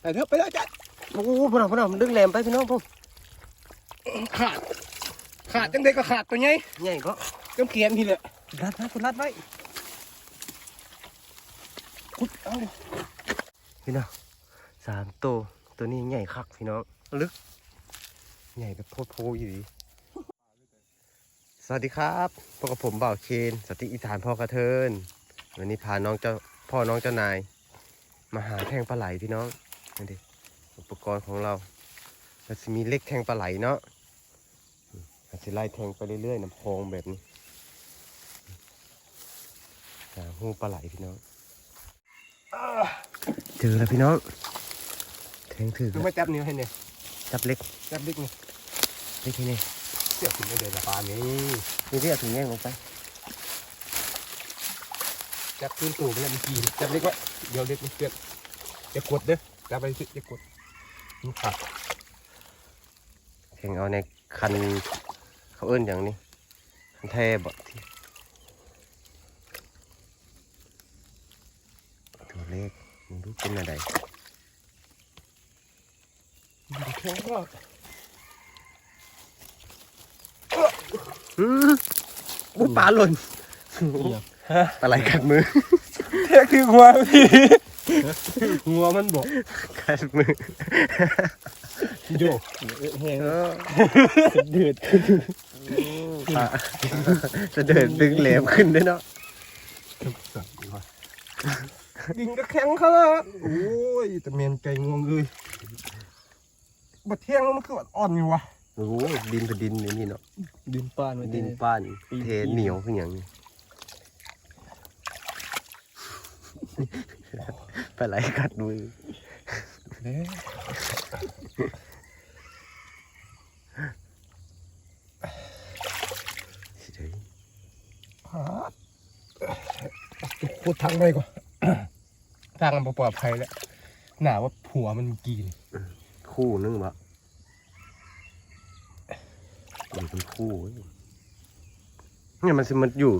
ไปเถอะไปแล้วจ้ะโอ้โหพวกเราพวกเรามันดึงแหลมไปพี่น้องพวกขาด ขาดจังได้ก็ขาดตัวไงใหญ่ก็ก็เขียนทีเลยรัดไว้คุณรัดไว้คุดเอาพี่น้องสามตัวตัวนี้ใหญ่คักพี่น้องลึก ใหญ่แบบโพดโพอยู่ดีสวัสดีครับพบกับผมบ่าวเคนสติอีสานพ่อกระเทิน วันนี้พาน้องเจ้าพ่อน้องเจ้านาย มาหาแทงปลาไหลพี่น้อง นี่ดิอุปกรณ์ของเราเราจะมีเล็กแทงปลาไหลเนาะอืมเราจะไล่แทงไปเรื่อยๆน้ำโพงแบบนี้หาหูปลาไหลพี่น้องอ่าเจอแล้วพี่น้องแทงถือดูมาจับนิ้วให้เนี่ยจับเล็กจับดิกนี่เล็กที่นี่เสียบถึงไม่ได้ละปลานี้นี่ที่เอาถุงแย่งลงไปจับขึ้นตู่ไปแล้วมันกินจับเล็กไว้เดี๋ยวเล็กมันเสียบอย่ากดเด้อ จับไปสิอย่ากดมันขาดแทงเอาในคันเขาเอิ้นอย่างนี้คันแทบ่ที่ตัวเล็กมันรู้เป็นอะไรมันแข็งมากอืมอุ้ยปลาหล่นปลาไหลกัดมือแทกที่หัวพี่ หัวมันบอกกัดมือโยแห้งเออเดือดปลาจะเดินดึงแหลมขึ้นด้วยเนาะยิงก็แข็งเขาละโอ้ยแต่เมนไก่งวงเลยบัดเที่ยงแล้วมันคือว่าอ่อนอยู่วะโอ้โหดินเป็นดินอย่างนี้เนาะดินป้านมันดินป้านเทเหนียวขึ้นอย่างนี้ ปลาไหลกัดมือเด้เฉยฮะพูดทางไปก่อนทางมันปลอดภัยแล้วหนาว่าผัวมันกินคู่นึงบะอยู่เป็นคู่เว้ยเนี่ยมันสิมันอยู่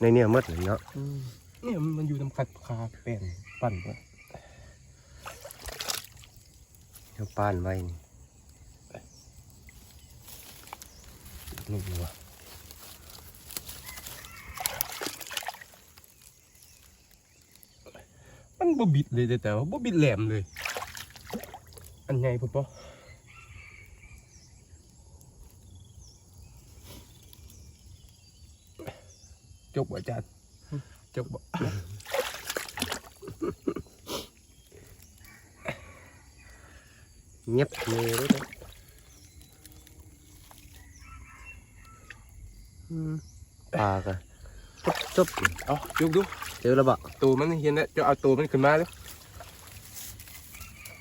ในเนี่ยหมดเลยเนาะ เนี่ยมันอยู่นำขัดคาเป็นปั่นวะเจ้าป้านไว้นี่นี่วะมันบ่บิดเลยแต่ว่าบ่บิดแหลมเลย อันใหญ่พุ่นปะจบอาจารย์จบบ่เงียบเลยด้วยนะอืมปลาจุบจุบเอาดูดูเจอแล้วบะตัวมันเห็นแล้วจะเอาตัวมันขึ้นมาเลย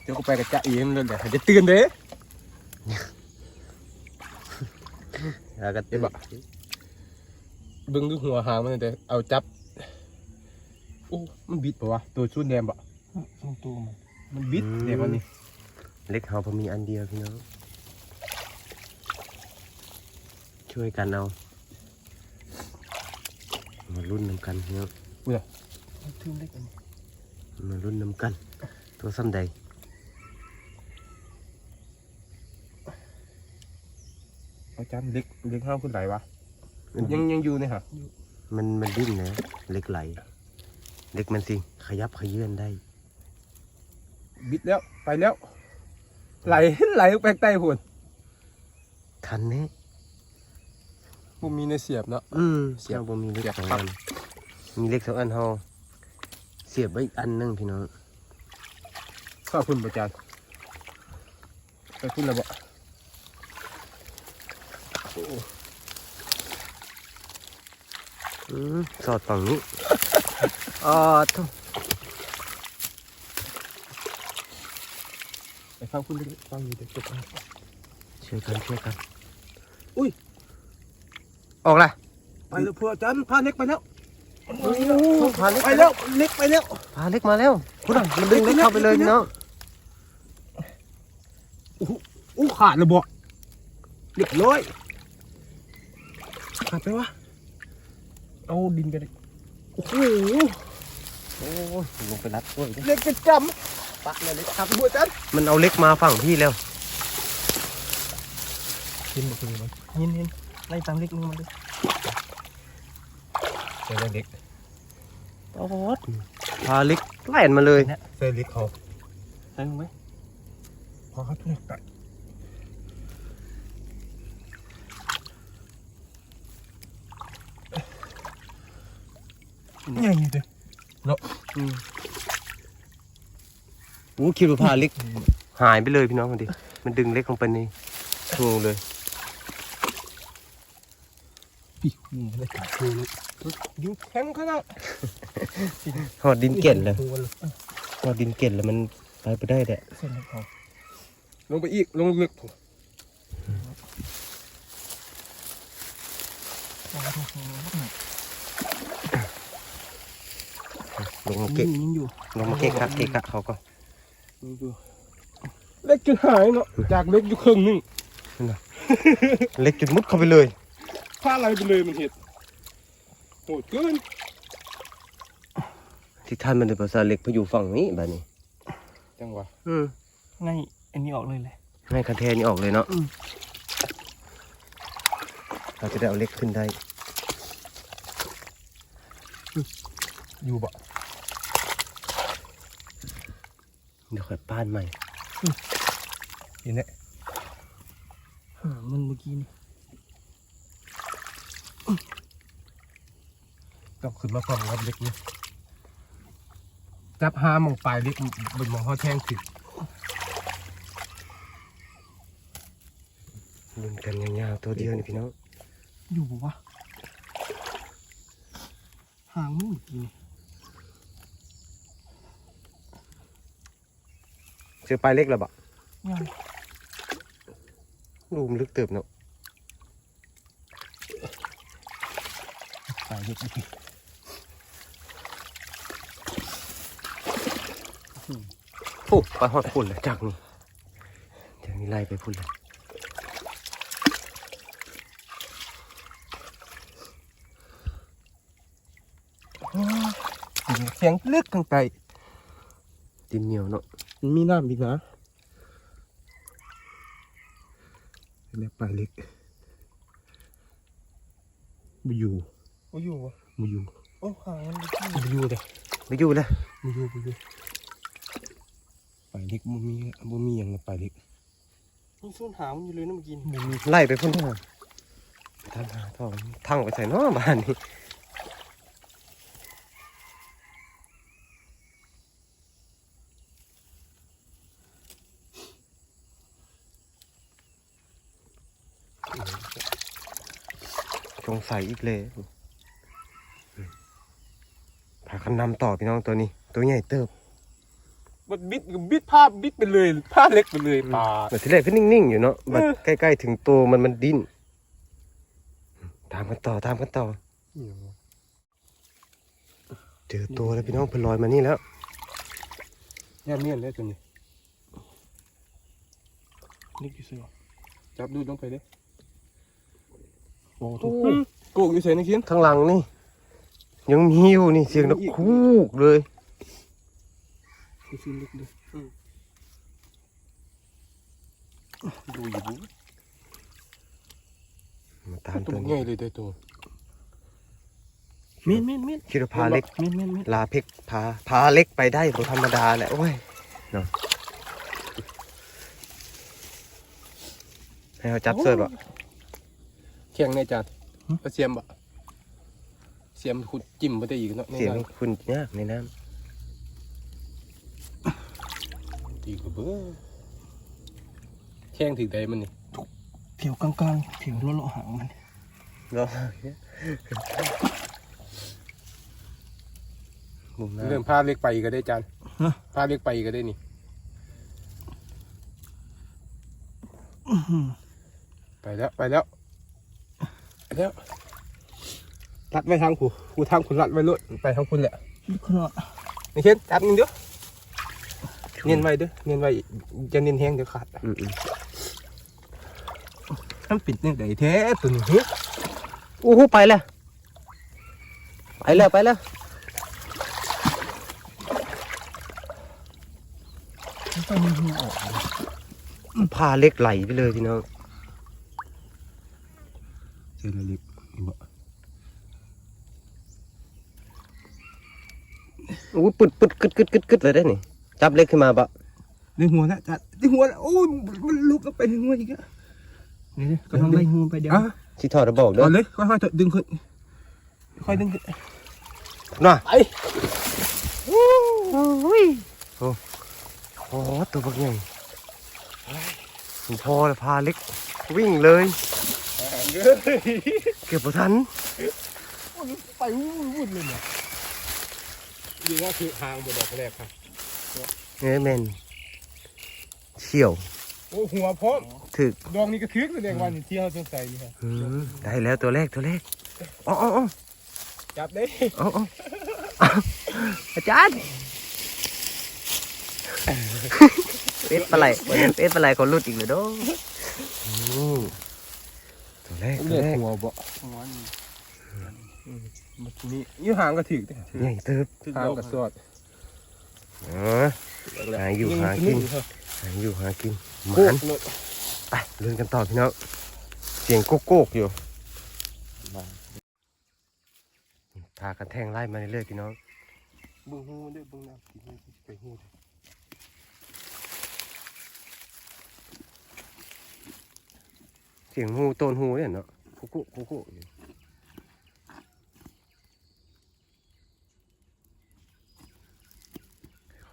เดี๋ยวก็ไปกับจ่าเอ็มเลยเดี๋ยวจะเตือนเด้แล้วก็เดี๋ยวบะเบิ่งดูหัวหางมันเดี๋ยวเอาจับ โอ้มันบิดปะวะตัวชุดแดงปะสองตัวมันมันบิดเดี๋ยวมันนี่เล็กเฮาพอมีอันเดียวพี่น้อง ช่วยกันเอา มารุ่นนำกันพี่น้องทึ่งเล็กอันนี้มารุ่นนำกัน ตัวซ้ำใดเอาจับเล็กเล็กห้าวขึ้นไหลวะมันยังยังอยู่เนี่ยฮะมันมันดิ้นนะเหล็กไหล เหล็กมันสิ ขยับขยื่นได้ บิดแล้วไปแล้ว ไหลไหลลงไปใต้หุ่นทันแน่ผมมีในเสียบเนาะ อืมเสีเสียยบบบ่มีเหล็กเสียบสองครัอับนมีเหล็กสองอันเฮาเสียบไว้อีกอันหนึงพี่น้องข้าวคุณประจานไปคุณระเบาอืมสอดฝั่งนี้ อ๋อทุไปข้าวคุณเลยฟังอยู่เดี๋ยวจบเอาช่วยกันช่วยกัน อุ้ย ออกละไปแล้วเพื่ออาจารย์พาเล็กไปแล้วพาเล็กไปแล้วเล็กไปแล้วพาเล็กมาแล้วคุณอะมันดึงเล็กเข้าไปเลยพี่น้องอู้ขาดระเบาเรียบร้อยขาดไปวะเอาดินไปเลย โอ้โหโอ้ยลงไปรัดกล้วยดิเล็กเป็นจปักเลยเลยครับบัวจันมันเอาเล็กมาฝั่งพี่แล้วยินบอกเลยมันยินยินไล่ตามเล็กนึงมันเลยเส้นเล็กโอ้โหพาเล็กแล่นมาเลยเส้นเล็กเขาใส่ลงไหมพอเขาทุกตัด ใหญ่เลยโอ้คิดว่าพาเล็ก หายไปเลยพี่น้องคนดิมันดึงเล็กลงไปในงงเลยพี่นี่เลยขาดคือดิ้งแข็งขนาดหอดดินเก่นเลยหัวเลยหอดดินเก่นแล้วมันไปไปได้แหละเส้นเล็กเขาลงไปอีกลงลึกผมลงมาทุกทีลูกหน่อย ลงมายิเกะงยิงอยู่ลงมาเกะกะเกะกะเขาก็เล็กจนหายเนาะจากเล็กอยู่ครึ่งหนึงเล็กจนมุดเข้าไปเลยผ้าอะไรไปเลยมันเห็ดโหดเกินที่ท่านมันเป็นภาษาเล็กเพออยู่ฝั่งนี้แบบนี้จังหวะอืมง่ายอันนี้ออกเลยเลยให้คันแทนนี่ออกเลยเนาะอืมเราจะได้เอาเล็กขึ้นได้อยู่บ่ เดี๋ยวค่อยป้านใหม่เห็นไหมหามันเมื่อกี้นี่กลับขึ้นมาฟังรับเล็กนี่จับหามองปลายเล็กบนมองเขาแทงสิลุ้นกันยาวๆตัวเดียวนี่พี่น้องอยู่ปะวะหางมันเมื่อกี้นี่ จอปลายเล็กแล้วบะง่ายรูมนลึกเติบเนาะปลายเล็กนี่โอ้ไปหอดพุ่นเลยจากนี่จากนี้ไล่ไปพุ่นเลยเสียงลึกข้างใต้ดินเหนียวเนาะ มันมีน้ำอีกนะเล็กปลายเล็กมาอยู่โอ้อยู่วะมาอยู่โอ้หางมันเมื่อกี้มาอยู่เลยไม่อยู่แล้วมาอยู่มาอยู่ปลายเล็กบ่มีบ่มีอย่างนะปลายเล็กนี่ส้นหางมันอยู่เลยนะเมื่อกี้นี่บ่มีไล่ไปพุ่นทางทางหาทองทั้งไปใส่เนาะบ้านนี้ สงสัยอีกเลยพากันนำต่อพี่น้องตัวนี้ ตัวใหญ่เติบมันบิดบิดภาพบิดไปเลยภาพเล็กไปเลยปลาแต่ที่แรกก็นิ่งๆอยู่เนาะบัดเออใกล้ๆถึงตัวมันมันดิ้นตามกันต่อตามกันต่อเจอตัวแล้วพี่น้องเพิ่นลอยมานี่แล้วแย่เมียนเลยตัวนี้เล็กอยู่สิวะจับดูลงไปเลยโอ้โอ้ยโกกอยู่ใส่ในเขียนข้างหลังนี่ ยังมีอยู่นี่เสียงนกคูกเลยคือซื้อเล็กเลยดูอยู่บุมาตามตัตัววใหญ่นี้เลยเด้อตัวเมียนเมียนเมียนคิดว่าพาเล็กเมียนเมียนเมียนลาเพ็กพาพาเล็กไปได้บ่ธรรมดาแหละโอ้ยเนาะให้เขาจับเสิร์ฟอะแข็งในจาน เอาเสียมบ่เสียมขุดจิ้มบ่ได้อีกเนาะในเสียงนั้นคุณยากในน้ตีกระเบ้อแข้งถึงใดมันนี่ผิวกลางๆผิวเลาะๆหางมันำรอมุมหน้าเรื่องพาเล็กไปอีกก็ได้จานพาเล็กไปอีกก็ได้นี่อื้อหือไปแล้ว ไปแล้วไป แล้วรัดไว้ทางผูผูทางคุณรัดไว้เลยไปทางคุณแหละลึกขนาดนี่เช่นจับนึงเด้อเนียนไว้เด้อเนียนไว้จะเนียนแห้งเดี๋ยวขาดอืมอืมมันปิดเนี่ยไดแท้ตัวนี้เฮ้ยโอ้โหไปแล้วไปแล้วไปแล้วตอนนี้หูออกพาเล็กไหลไปเลยพี่น้อง เจอระลิบบ่อู้ปึดปึดกึดกึดกึดกึดเลยได้นี่จับเล็กขึ้นมาปะในหัวนะจัดในหัวนะโอ้ยมันลุกแล้วไปในหัวอีกอะนี่กำลังไล่งูไปเดี๋ยวอะสิถอดระบอกเด้เอาอเลยค่อยๆดึงขึ้นค่อยดึงขึ้นน่ะไปโอ้ยโอ้โหตัวบักใหญ่คุณพ่อเลยพาเล็กวิ่งเลย เก็บบ่ทันไปวุ่นเลยเนี่ยดีว่าคือทางบนดอกแรกครับเอ้ยแม่นเชี่ยวโอ้หัวพร้อมถึกดองนี่ก็ทึกแสดงว่านี่ที่เขาสงสัยนี่ครับอืมได้แล้วตัวแรกตัวแรกอ๋ออ๋ออ๋อจับได้อ๋ออ๋ออ้าวอาจารย์เป็ดปลาไหลวันนี้เป็ดปลาไหลเขาหลุดอีกเลยเด้ออืมตัว แรกตัวเลือดแรกหัวบ่หัวนี่มันนี่ยี่หางก็ถึกเด้ใหญ่เติบหางก็สอดอ๋อหาอยู่หากินหาอยู่หากินหโคมันตรเลยไปเดินกันต่อพี่น้องเสียงโก๊กโก๊กอยู่พากันแทงไล่มาเรื่อยๆพี่น้องเบึงหูมันด้วยเบึงน้ำกินมันไปหูเด้อ สียงหูโตนหูเนี่ยเนาะคุกคุกคุกคุกอยู่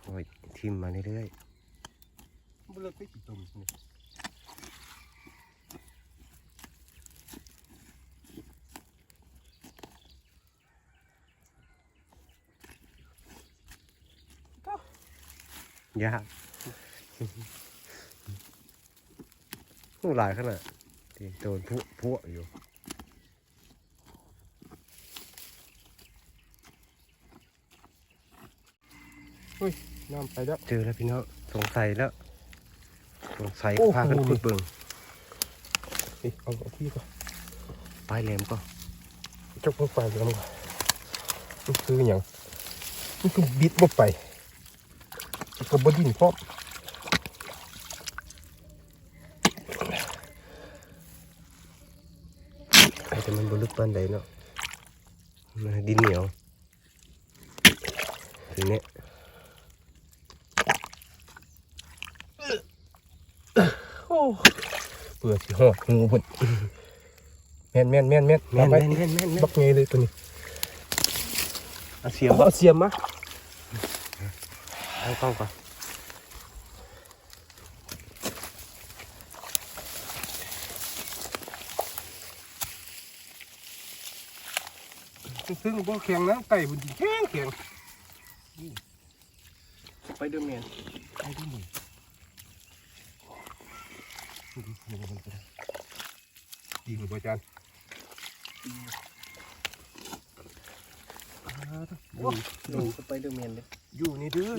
คอยทิมมาเรื่อยมันเลิกไปกี่ตุ่มนี่ๆยากหูหลายขนาด ที่โดนพุพุอยู่น้ำไปแล้วเจอแล้วพี่น้องสงสัยแล้ว สงสัยโอ้โหพากันขุดเบิ่งนี่เอาเอาพี่ก่อนปลายแหลมก็จกลงไปแล้วมันมันคืออย่างมันคือบิดบ่ไปมันก็บ่ดิ้นพร้อม แต่มันบลึก ปานใดเนาะมันดินเหนียวทีนี้โอ้เปื่อยสิหอดงูพุ่นแม่นแม่นแม่นแม่นแม่นเอาไปแม่นแม่นแม่นแม่นบักเงยเลยตัวนี้เอาเสียมเอาเสียมมาเอากล้องก่อน ซึ่งบ่แข็งนะไก่พุ่นสิแข็งแข็งไปเดอร์แมนไอ้ที่นี่ดีหรือบ่อาจารย์ดูไปเดอร์แมนเลยอยู่นี่เด้อ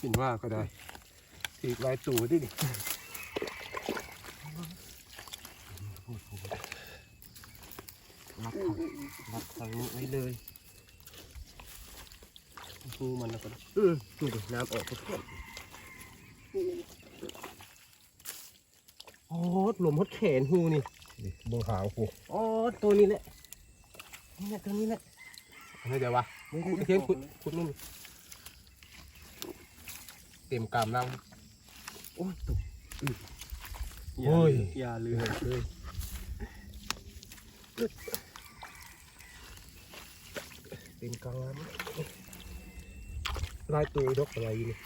เห็นว่าก็ได้ตีลายตู่ดิดิรับถัง รับถังไว้เลยดูมันแล้วก็อืมดูดิน้ำออกทุกคนโอ้หลวมหดแขนหูนี่เบิ่งหางกูอ๋อตัวนี้แหละนี่แหละตัวนี้แหละอันนี้เดี๋ยววะขุดเทียนขุดขุดนู่นเต็มกามนั่งโอ้ยตกโอ้ยอย่าลืมเลย เต็มกลางน้ำลายตัวดกอะไรอยู่นี่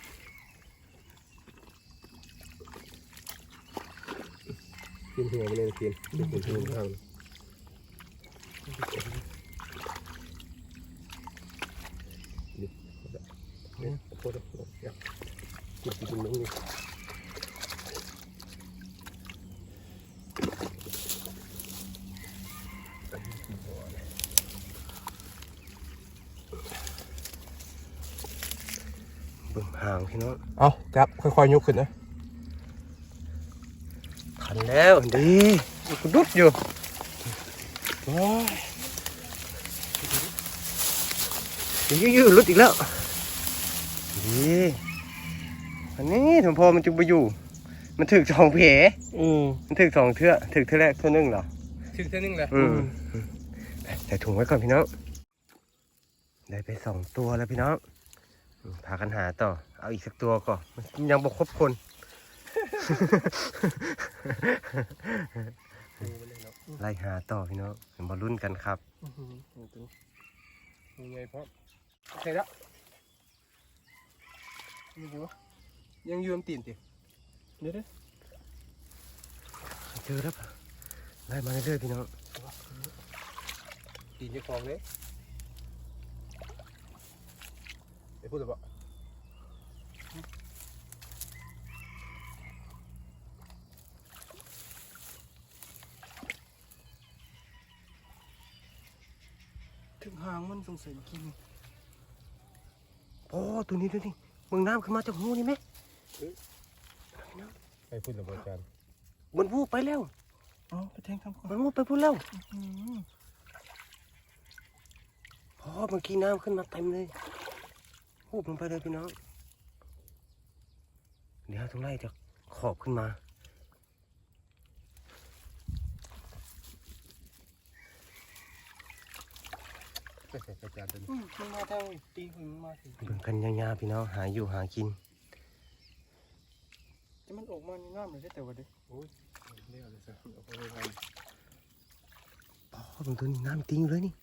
เทียนหัวมันเลยกินเทียนหัวทางเนี่ยโคตรโหดเนี่ยกินกินมึงนี่ เบิ่งห่างพี่น้อง เอาจับ ค่อยๆยกขึ้นนะขันแล้วดีกูดุดอยู่ว้ายยืดยืดลุดอีกแล้วดีอันนี้ถึงพอมันจึงไปอยู่ มันถึกสองเพเออมันถึกสองเทื่อถึกเทื่อแรกเทื่อหนึงเหรอถึงเท่านึงเลยอืมใส่ถุงไว้ก่อนพี่น้อง ได้ไปสองตัวแล้วพี่น้องอืมพากันหาต่อ เอาอีกสักตัวก่อนมันยังบกครบคนไล่หาต่อพี่น้องเดี๋ยวมาลุ้นกันครับยังไงพ่อใช่แล้วยังอยู่วะยังอยืมตีนติเดี๋ยวเดี๋ยวเจอแล้วปะไล่มาเรื่อยๆพี่น้องตีนจะฟองเลยไปพูดหรือเปล่า ถึ งหางมันสงสัยกินโอ้ตัวนี้ตัวนี้มึงน้ำขึ้นมาจากหูนี่ไหมไปพูดหรือเปล่าอาจารย์มันวูบไปแล้วอ๋อไปแทงทำก่อนมันวูบไปพูดแล้วอืมพอเมื่อกี้น้ำขึ้นมาเต็มเลยวูบลงไปเลยพี่น้องเดี๋ยวต้องไล่จากขอบขึ้นมา ไปใส่อาจารย์ตัวนี้อืมมันมาทางตีหุ่นมันมาถึงเบิ่งกันยาวๆพี่น้องหาอยู่หากินจะมันออกมาในน้ำเลยได้แต่ว่าเด็กเรียกอะไรสักเอาไปเลยพอเบิ่งตัวนี้น้ำติ้งอยู่เลยนี่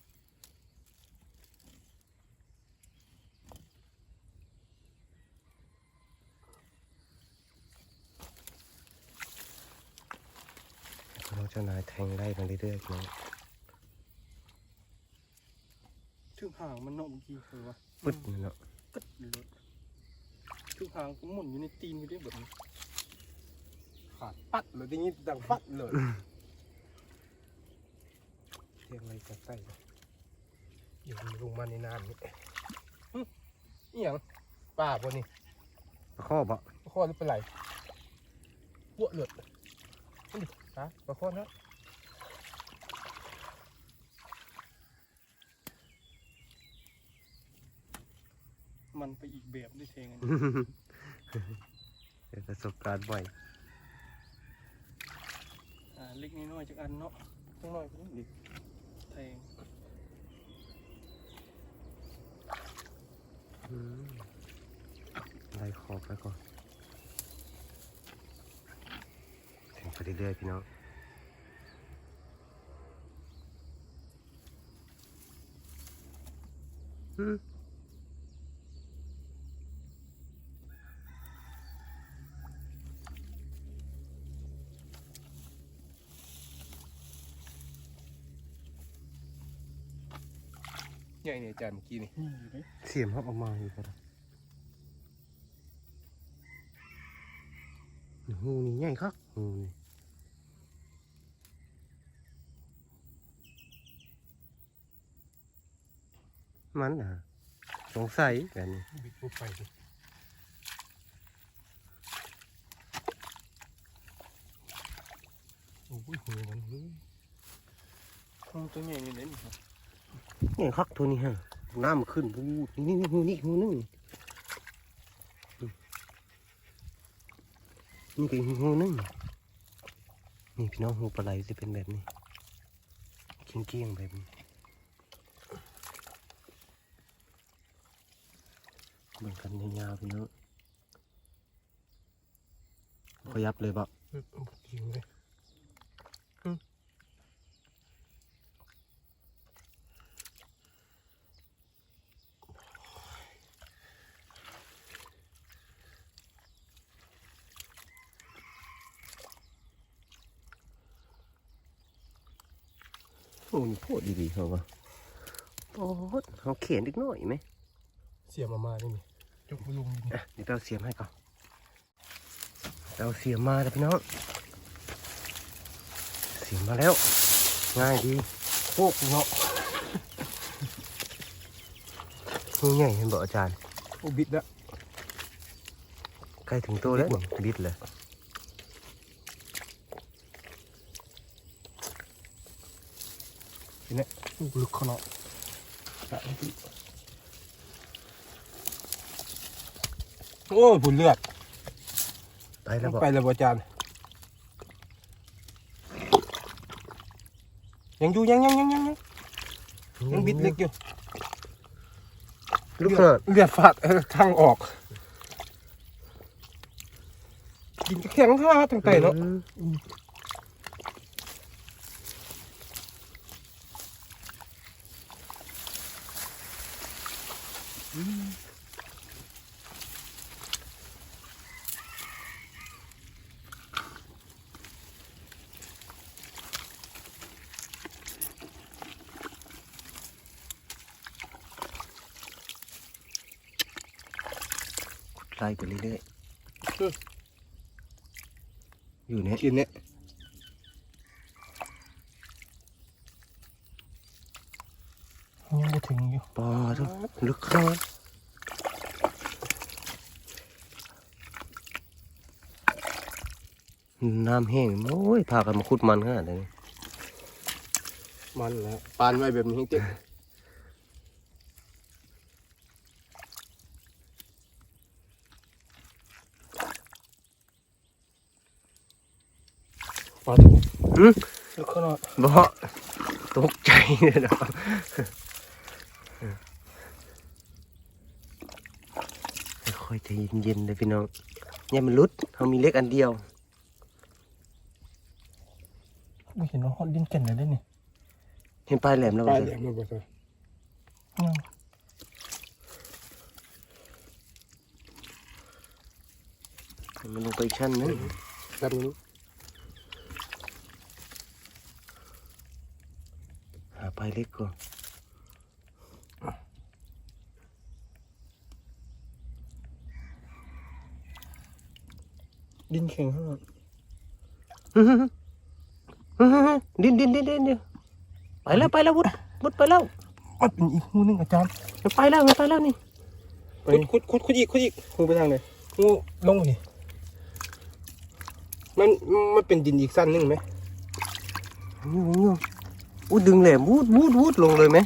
เราเจ้านายแทงไล่มาเรื่อยๆพี่น้อง ถึงหางมันเนาะเมื่อกี้คือว่าปึ๊ดนี่เนาะกึดรถถึงหางก็หมุนอยู่ในตีนอยู่ด้วยแบบนี้ขาดปัดเลยทีนี้ดังปัดเลยเทียงอะไรจะใส่อยู่ลงมาในน้ำนี่หึนี่ยังป้าบนนี่ปลาข้อบ่ข้อหรือเป็นไรปวดเลือดนี่ฮะปลาข้อนะ มันไปอีกแบบได้แทงอันนี้เป็นประสบการณ์บ่อยอ่าเล็กน้อยๆจากอันเนาะต้องน้อยกว่านี้ดิแทงอืมไล่ขอบไปก่อนแทงไปเรื่อยๆพี่น้องอืม ญ่เนี่ยอาจารย์เมื่อกี้นี่นี่อยู่เลยเสียมเขาเออกมาอยู่ครับหูนี่ใหญ่ครับหูนี่มันนะสงสัยแบบนี้บิดปุ๊บไปดิโอ้ยหัวมันเฮ้ยอืมตัวใหญ่นี่เลยนี่ครับ นี่ครับตัวนี้ฮะน้ำมันขึ้นบูดนี่นี่หูนี่หูนึงนี่ก็หูนึงนี่พี่น้องหูปลาไหลจะเป็นแบบนี้เกี้ยงๆแบบนี้เหมือนกันยาวๆพี่น้องขยับเลยบ่อืมจริงเลย โอ้นี่โพดดีๆเขาว่าโอ้ดเขาเขียนอีกหน่อยไหมเสียบมมาได้ไหมจกลุงอะเดี๋ยวเอาเสียมให้ก่อนเอาเสียมมาแล้วพี่น้องเสียมมาแล้ว ง่ายดีโอ้เนาะงูใหญ่เห็นบอกอาจารย์โอ้บิดล้วใกล้ถึงตัวแล้วบิดเลย โอ้ลึกขนาดโอ้ยผุนเลือดแล้วบอกไปแล้วบ่อาจารย์ยังอยู่ยังยังยังยังยังยังบิดเล็กอยู่ลูกเกิดเลือดฝาดเออทางออกกินแข็งท่าทางไตเนาะ ไล่ไปเรื่อยๆ อยู่เนี่ยกินเนี่ยยังไม่ถึงอยู่ปอทุลึกเข้าน้ำแห้งโอ้ยพากันมาขุดมันขนาดนี้มันแล้วปานไว้แบบนี้เจ๊ปลาถูก หืมแล้วขนาดบ่ตกใจเลยนะค่อยๆใจเย็นๆเลยพี่น้องอย่ามันลุดเขามีเล็กอันเดียวไม่เห็นว่าฮอดดินแก่นเลยได้นี่เห็นปลายแหลมแล้วปบ่ลาสิแหลมมาบ่ซะยังมันลงไปอีกชั้นนึงแบบนี้หาปลายเล็กก่อนดินแข็งขนาดดินดินดินดินดินไปแล้วไปแล้ววุดวุดไปแล้วมันเป็นอีกหูหนึงอาจารย์มันไปแล้วมันไปแล้วนี่ขุดขุดขุดขุดอีกขุดอีกหูไปทางไหนงูลงนี่มันมันเป็นดินอีกสั้นหนึงไหมอยู่ อู้ดึงแหลมวูดวูดวูดลงเลยไหม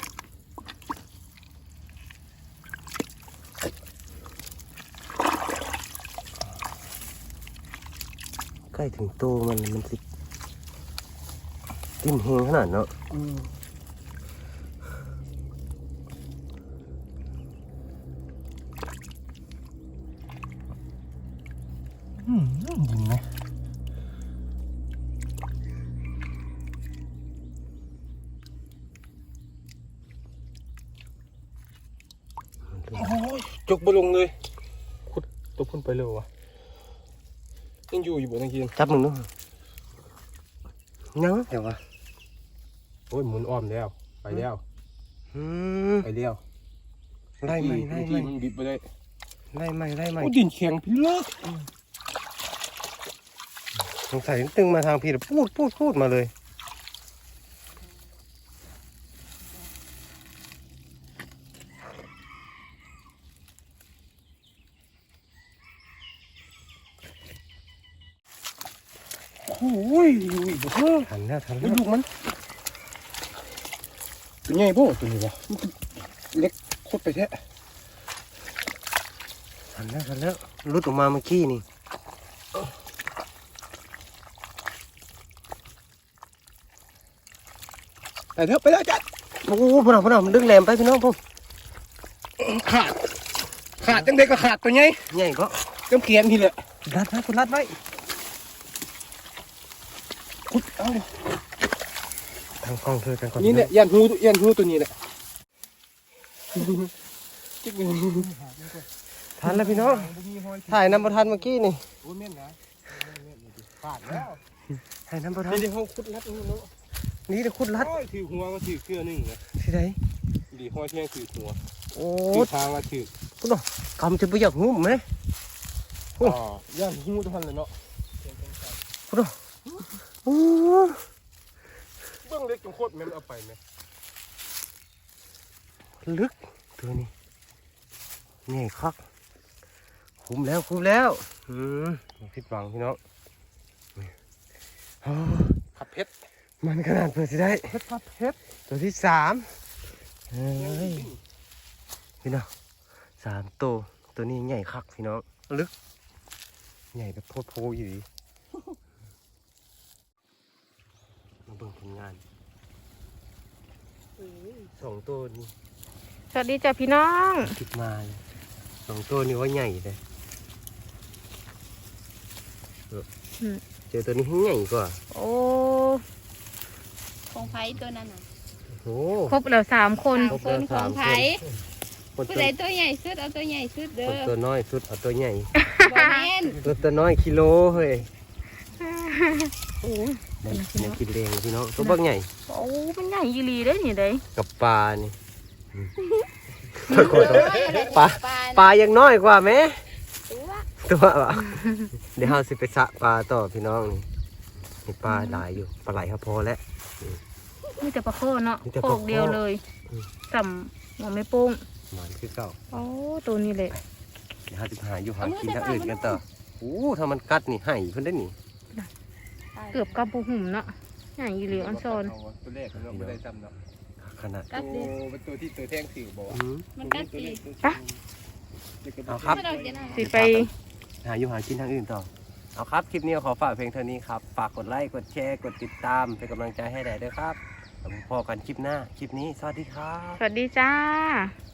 ใกล้ถึงโตมันมันสิติ้มเฮงขนาดเนาะ อืมอืมดินไหม โอ้ยจก บ่ลงเลย ขุดตกพุ่นไปเลยวะยังอยู่อยู่บ่ตะกี้จับมึงดูยังเดี๋ยววะโอ้ยหมุนอ้อมแล้ว ไปแล้วอืมไปแล้วไล่ไหมไล่ไหมที่มันบิดไปได้ไล่ไหมไล่ไหมโอ้ดินแข็งพี่เลิกสงสัยตึงมาทางพี่แล้วพูดพูดพูดมาเลย โอ้ย อยู่อีกบ่เพิ่มทันแล้วทันแล้แล้ววลูกมันตัวใหญ่บ่ตัวนี้วะมันคือเล็กโคตรไปแท้ทันแล้วทันแล้วรุดออกมาเมื่อกี้นี่ไปเถอะไปแล้วจ้ะโอ้โหพวกเราพวกเรามันดึงแหลมไปพี่น้องพวกขาด ขาดจังไดก็ขาดตัวใหญ่ใหญ่ก็จำเขียนทีแหละรัดไว้คุณรัดไว้ ขุดเอาทางกล้องเธอกันก่อนนี่แหละยันหูยันหูตัวนี้แหละจิกเลยทันแล้วพี่น้องถ่ายน้ำประทันเมื่อกี้นี่โอ้ยแม่นนะขาดแล้วถ่ายน้ำประทันนี่ที่ห้องขุดรัดนี่เนาะนี่เดี๋ยวคุณรัดถือหัวก็ถือเครือหนึ่งนะที่ไหนดีห้อยเที่ยงถือหัวโอ้ทางก็ถือคุณน้องกำจะไปอยากหุ้มไหมโอ้อ๋อย่านหูทุกทันเลยเนาะคุณน้อง โอ้เบื้องเล็กจงโคตรแม่นเอาไปไหมลึกตัวนี้นี่คักคุ้มแล้วคุ้มแล้วอืมอย่าผิดหวังพี่น้องโอ้ขับเพชรมันขนาดเปิดสิได้เพชรขับเพชรตัวที่สามเฮ้ยพี่น้องสามตัวตัวนี้ใหญ่คักพี่น้องลึก ใหญ่แบบโพดโพอยู่ดิ มาเบิ่งผลงานสองตัวนี่สวัสดีจ้ะพี่น้องคิดมาเลยสองตัวนี้ว่าใหญ่เลยเออเจอตัวนี้ให้ใหญ่กว่า โอ้ของไผ่ตัวนั้นน่ะโอ้ครบแล้วสามคนสามคนของไผ่คนผู้ตัวใดตัวใหญ่สุดเอาตัวใหญ่สุดเด้คนอตัวน้อยสุดเอาตัวใหญ่บ่แม่นตัวตัวน้อยกิโลเฮ้ย โอ้ในในกินเลงพี่น้องตัวบักใหญ่โอ้มันใหญ่ยีหลีได้นี่เด้กับปลานี่อืมปลาปลาปลาปลายังน้อยกว่าไหมตัวตัววะเดี๋ยวเราสิไปสระปลาต่อพี่น้องนี่มีปลาหลายอยู่ปลาไหลครับพอแล้วมีแต่ปลาโคเนาะมีแต่โคปลาโคกเดียวเลยอืมจำหัวไม่โป้งหมานคือเก่าโอ้ตัวนี้เลยเดี๋ยวเราจะไปหาอยู่หากินทางอื่นกันต่อโอ้ถ้ามันกัดนี่ให้เพิ่นได้นี่ เกือบกับปูหุ่มเนาะใหญ่ยีหลีอันซอนตัวแรกเราไม่ได้จำเนาะขนาดกัดดิเป็นตัวที่ตัวแท่งสิวบอกอืมมันกัดสิเอาครับไม่ดอกจะน่าสิไป หาอยู่หากินทางอื่นต่อเอาครับ คลิปนี้ขอฝากเพลงเท่านี้ครับ ฝากกดไลค์ กดแชร์ กดติดตาม เป็นกำลังใจให้ได้ด้วยครับแล้วพบกันคลิปหน้า คลิปนี้ สวัสดีครับ สวัสดีจ้าส